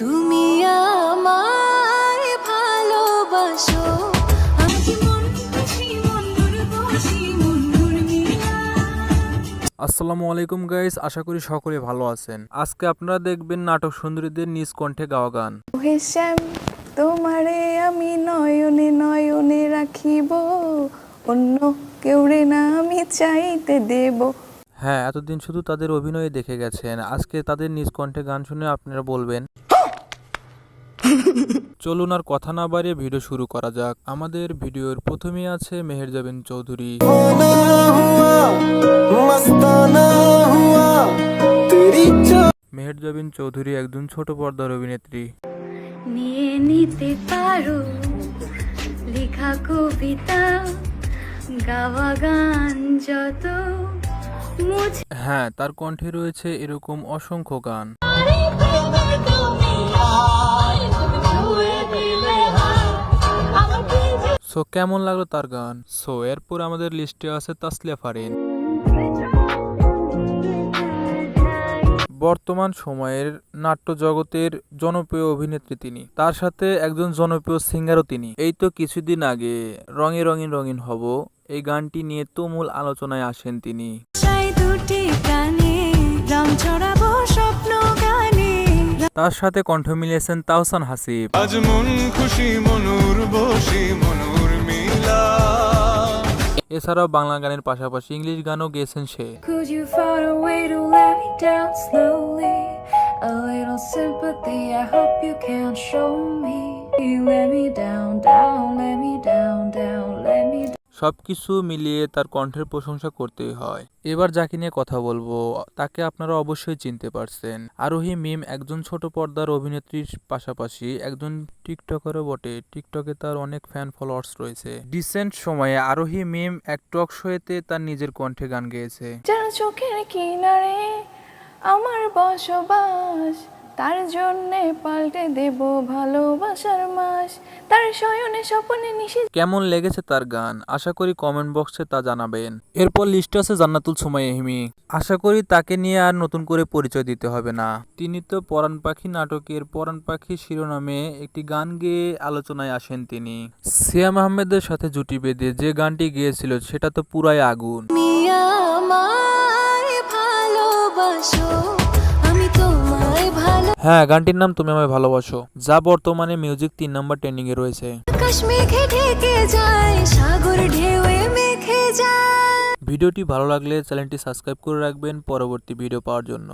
তুমি আমায় ভালোবাসো। আসসালামু আলাইকুম গাইস আশা করি সকলে ভালো আছেন। আজকে আপনারা দেখবেন নাটক সুন্দরীদের নিজ কণ্ঠে গাওয়া গান। হে শ্যাম তোমারে আমি নয়নে নয়নে রাখিব। অন্য কেউ রে না আমি চাইতে দেব। হ্যাঁ এতদিন শুধু তাদের অভিনয়ে দেখে গেছেন। আজকে তাদের নিজ কণ্ঠে গান শুনে আপনারা বলবেন চলুন আর কথা না বাড়িয়ে ভিডিও শুরু করা যাক। আমাদের ভিডিওর প্রথমে আছে মেহেরজাবিন চৌধুরী। মেহেরজাবিন চৌধুরী একজন ছোট পর্দার অভিনেত্রী। নিয়ে নিতে পারো লেখা কবিতা গাওয়া গান যত হ্যাঁ তার কণ্ঠে রয়েছে এরকম অসংখ্য গান। সো কেমন লাগল তার গান? সো এরপর আমাদের লিস্টে আছে তাসলিয়া ফারিন। বর্তমান সময়ের নাট্য জগতের জনপ্রিয় অভিনেত্রী তিনি। তার সাথে একজন জনপ্রিয় সিঙ্গারও তিনি। এই তো কিছুদিন আগে রঙে রঙিন রঙিন হব, এই গানটি নিয়ে তুমুল আলোচনায় আসেন তিনি। তার সাথে কণ্ঠ মিলিয়েছেন তাওসান হাসিব আজ খুশি মনুর বসি এছাড়াও বাংলা গানের পাশাপাশি ইংলিশ গানও গেয়েছেন সে A little sympathy, I hope you can show me. You let me down, down, let. Let কিছু মিলিয়ে তার কণ্ঠের প্রশংসা করতেই হয়। এবার যাকে নিয়ে কথা বলব, তাকে আপনারা অবশ্যই চিনতে পারছেন। আরোহী মিম একজন ছোট পর্দার অভিনেত্রীর পাশাপাশি একজন টিকটকারও বটে। টিকটকে তার অনেক ফ্যান ফলোয়ার্স রয়েছে। রিসেন্ট সময়ে আরোহী মিম এক টক শোয়েতে তার নিজের কণ্ঠে গান গেয়েছে। চোখের কিনারে আমার বসবাস। তার জন্যে পাল্টে দেব ভালোবাসার মাস। তার শয়নে স্বপনে নিশি কেমন লেগেছে তার গান? আশা করি কমেন্ট বক্সে তা জানাবেন। এরপর লিস্টে আছে জান্নাতুল সুমাই এহিমি আশা করি তাকে নিয়ে আর নতুন করে পরিচয় দিতে হবে না। তিনি তো পরাণ পাখি নাটকের পরাণ পাখি শিরোনামে একটি গান গেয়ে আলোচনায় আসেন তিনি। সিয়াম আহমেদের সাথে জুটি বেঁধে যে গানটি গেয়েছিল সেটা তো পুরাই আগুন। ভালোবাসো। হ্যাঁ গানটির নাম তুমি আমায় ভালোবাসো। যা বর্তমানে মিউজিক তিন নম্বর ট্রেন্ডিং এ রয়েছে। ভিডিওটি ভালো লাগলে চ্যানেলটি সাবস্ক্রাইব করে রাখবেন পরবর্তী ভিডিও পাওয়ার জন্য।